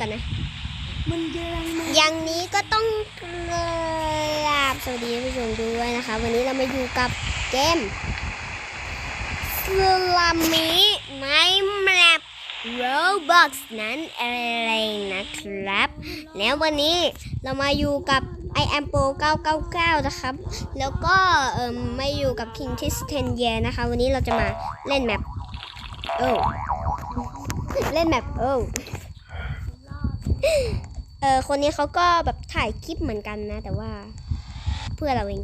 กันนะมันยังอย่างนี้ก็ต้องกราบสวัสดีผู้ชมด้วยนะคะ วันนี้เรามาอยู่กับเกมสลามิในแมป Roblox นั่นเองนะครับ แล้ววันนี้เรามาอยู่กับ i am pro 999 นะครับ แล้วก็เอ่มมาอยู่กับ King t i s 10 year นะคะ วันนี้เราจะมาเล่นแมปโอ้เล่นแมปโอ้ เออคนนี้เขาก็แบบถ่ายคลิปเหมือนกันนะ แต่ว่าเพื่อเราเอง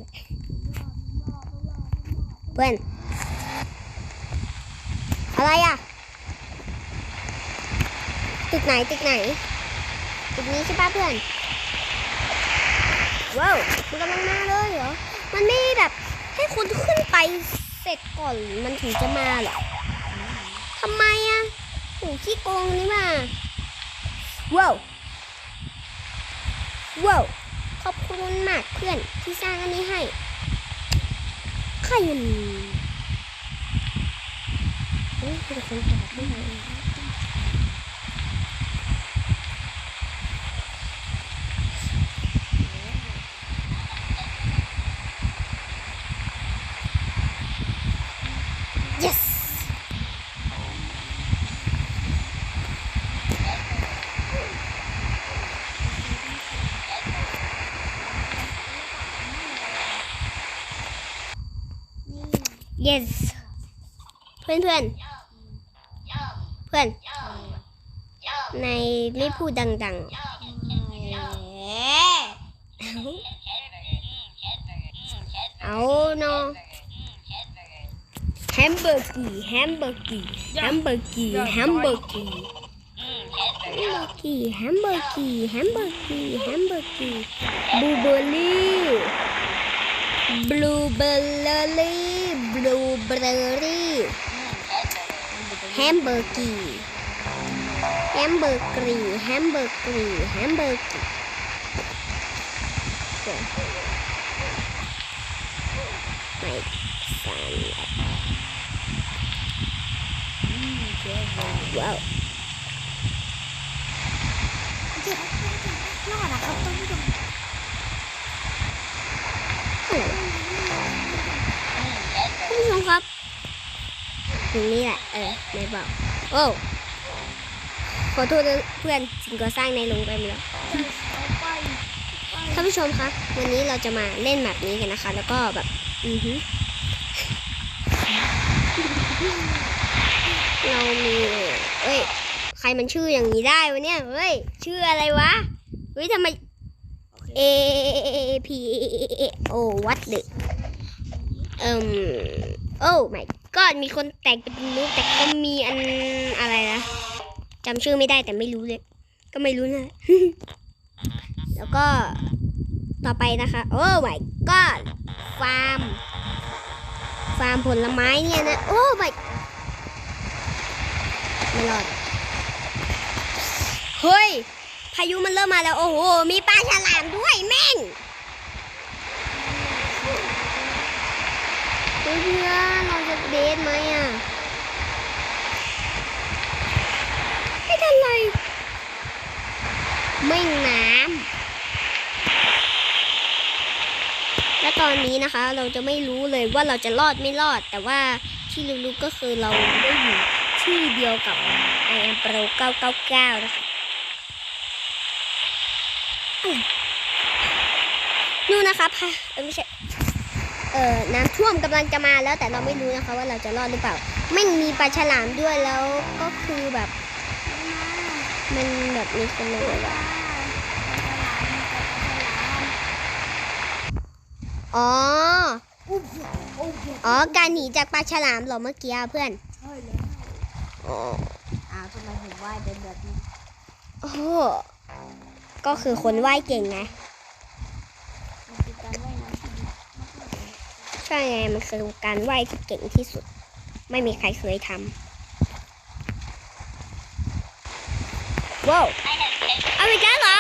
เพื่อนอะไรอะตึกไหนตึกไหนตึกนี้ใช่ป่ะเพื่อนว้าวมันกำลังมาเลยเหรอมันไม่แบบให้คนขึ้นไปเสร็จก่อนมันถึงจะมาเหรอทำไมอะโหขี้โกงนี่มา ว้าวว้าวขอบคุณมากเพื่อนที่สร้างอันนี้ให้ใครมันเอ้ยเป็นคนตอบไม่ได้ yes นี่ yes เพื่อนเพื่อนเพื่อน ในรีบพูดดังๆ เอาเนาะแฮมเบอร์กี้แฮมเบอร์กี้แฮมเบอร์กี้แฮมเบอร์กี้แฮมเบอร์กี้แฮมเบอร์กี้แฮมเบอร์กี้บลูเบอร์รี่บลูเบอร์รี่บลูเบอร์รี่ แฮมเบอร์กี้แฮมเบอร์กี้แฮมเบอร์กี้แฮมเบอร์กี้ไม่สั่นว้าวเจ็บรอดอะครับท่านผู้ชม คุณผู้ชมครับ ตรงนี้แหละ เออไหนบอก โอ้ขอโทษนะเพื่อนสิ่งก่อสร้างในลงไปหมดแล้วเอาไปท่านผู้ชมคะวันนี้เราจะมาเล่นแบบนี้กันนะคะ แล้วก็แบบ อือฮึเรามีเอ้ย ใครมันชื่ออย่างนี้ได้วะเนี่ย เฮ้ย ชื่ออะไรวะ เฮ้ยทำไม A P O what the เอ่มโอ้ my god มีคนแต่งเป็นนุ๊กแต่ก็มีอันอะไรนะจำชื่อไม่ได้แต่ไม่รู้เลย ก็ไม่รู้นะ แล้วก็ต่อไปนะคะ โอ้ my god ฟาร์ม ฟาร์มผลไม้เนี่ยนะ โอ้ my ไม่รอด เฮ้ย พายุมันเริ่มมาแล้ว โอ้โห มีปลาฉลามด้วยแม่งเพื่อน เราจะเดทไหมอะไม่ทันไรไม่น้ำและตอนนี้นะคะ เราจะไม่รู้เลยว่าเราจะรอดไม่รอด แต่ว่าที่รู้ๆก็คือเราได้อยู่ที่เดียวกับ i am pro 999 นะคะนู่นนะคะพะเออไม่ใช่ เอ่อน้ำท่วมกำลังจะมาแล้วแต่เราไม่รู้นะคะว่าเราจะรอดหรือเปล่าไม่มีปลาฉลามด้วยแล้วก็คือแบบ มันแบบมีคนเลยแบบว่าอ๋ออุ๊บอุ๊บอ๋อการหนีจากปลาฉลามเหรอเมื่อกี้อะเพื่อนใช่แล้วอ๋ออ้าวทำไมผมว่ายเป็นแบบนี้โอ้โหก็คือคนว่ายเก่งไง มันคือการว่ายน้ำที่ดีมากๆเลย ใช่ไงมันคือการว่ายที่เก่งที่สุด ไม่มีใครเคยทำว้าวเอาอีกแล้วเหรอ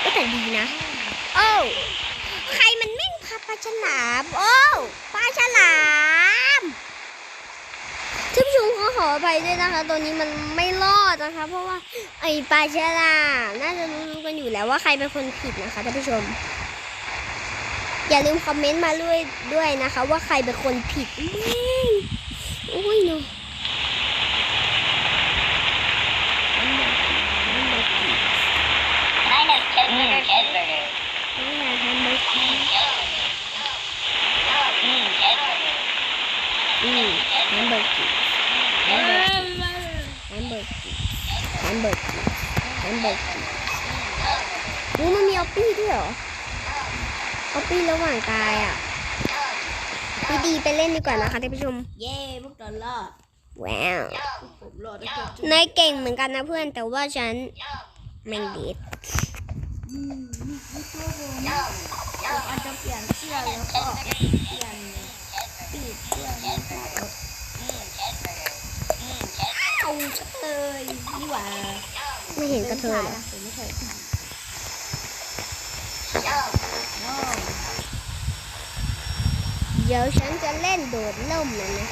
เอ้ยแต่ดีนะ โอ้วใครมันแม่งพาปลาฉลาม โอ้วปลาฉลามท่านผู้ชชมขอขออภัยด้วยนะคะ ตัวนี้มันไม่รอดนะคะ เพราะว่าไอ้ปลาฉลามน่าจะรู้ๆกันอยู่แล้วว่าใครเป็นคนผิดนะคะท่านผู้ชม อย่าลืมคอมเมนต์มาด้วยด้วยนะคะ ว่าใครเป็นคนผิดแม่งโอ้ยเนาะ Minus cheeseburger, cheeseburger. นี่ไงแฮมเบอร์เกอร์ Mm, cheeseburger. อืมแฮมเบอร์เกอร์แฮมเบอร์เกอร์แฮมเบอร์เกอร์แฮมเบอร์เกอร์แฮมเบอร์เกอร์อู้มันมีออปปี้ด้วยเหรอ ออปปี้ระหว่างกายอะพี่ดีไปเล่นดีกว่านะคะท่านผู้ชม เย้พวกเรารอดว้าวผมรอดแล้วจบนายเก่งเหมือนกันนะเพื่อนแต่ว่าฉันแม่งดีดอืมนี่คือตัวผมผมอาจจะเปลี่ยนเสื้อแล้วก็เปลี่ยนปีกเสื้อแล้วก็เอาเลยนี่หว่า ไม่เห็นกระเทยเหรอผมไม่เคยทำ เดี๋ยวฉันจะเล่นโดดล่มนะนะ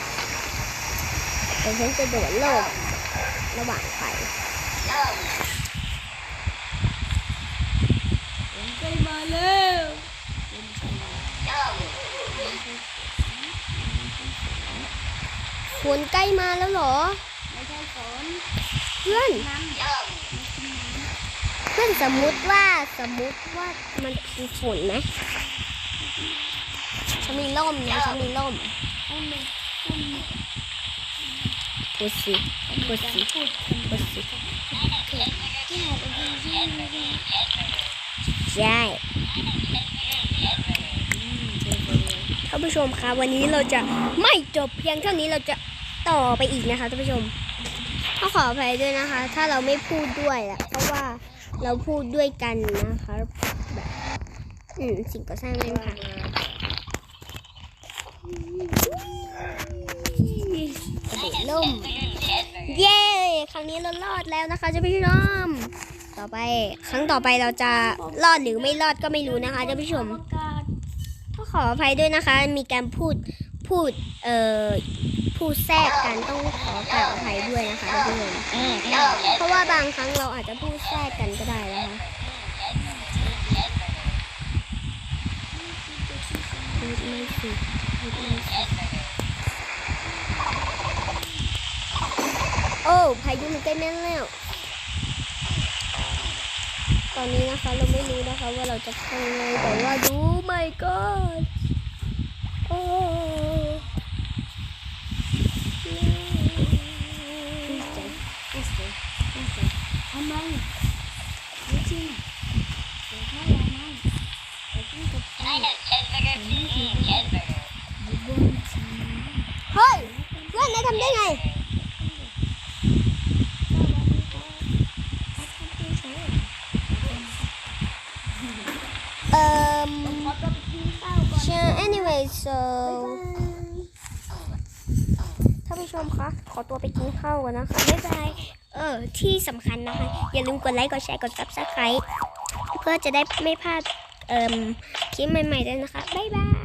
เดี๋ยวฉันจะโดดล่มระหว่างไฟผมใกล้มาแล้วฝนใกล้มาแล้วเหรอ ไม่ใช่ฝน เพื่อนน้ำเพื่อนสมมุติว่าสมมุติว่ามันคือฝนไหม ฉันมีล่มนะฉันมีล่มต้นหนึ่งต้นหนึ่งพูดสิพูดสิพูดพูดสิแก้ไปยิงยิงยิงใช่ท่านผู้ชมคะวันนี้เราจะไม่จบเพียงเท่านี้เราจะต่อไปอีกนะคะท่านผู้ชมต้องขออภัยด้วยนะคะ ถ้าเราไม่พูดด้วยแหละเพราะว่าเราพูดด้วยกันนะคะแบบอืมสิ่งก่อสร้างไม่ผ่าน กระโดดล่ม เย้ ครั้งนี้เรารอดแล้วนะคะเจ้าพี่ชมต่อไปครั้งต่อไปเราจะรอดหรือไม่รอดก็ไม่รู้นะคะเจ้าพี่ชมก็ขออภัยด้วยนะคะ มีการพูดพูดเอ่อพูดแทรกกันต้องขอกราบอภัยด้วยนะคะท่านเพราะว่าบางครั้งเราอาจจะพูดแทรกกันก็ได้นะคะไม่สิพูดไม่สิ โอ้พายุมันใกล้แม่นแล้ว ตอนนี้นะคะเราไม่รู้นะคะว่าเราจะทำยังไงแต่ว่าดูไม่ก็โอ้ ทำไมไม่จริงเสียค่าอะไรไหมแต่ที่กับไป Minus cheeseburger, mm, cheeseburger. อยู่บนที เฮ้ยเพื่อนนายทำได้ไงเอ่อขอตัวไปกินข้าวก่อน sure anyway so ท่านผู้ชมคะขอตัวไปกินข้าวก่อนนะคะบ๊ายบายเออ ที่สำคัญนะคะ อย่าลืมกดไลค์ กดแชร์ กด subscribe เพื่อจะได้ไม่พลาดเอ่มคลิปใหม่ๆด้วยนะคะ บ๊ายบาย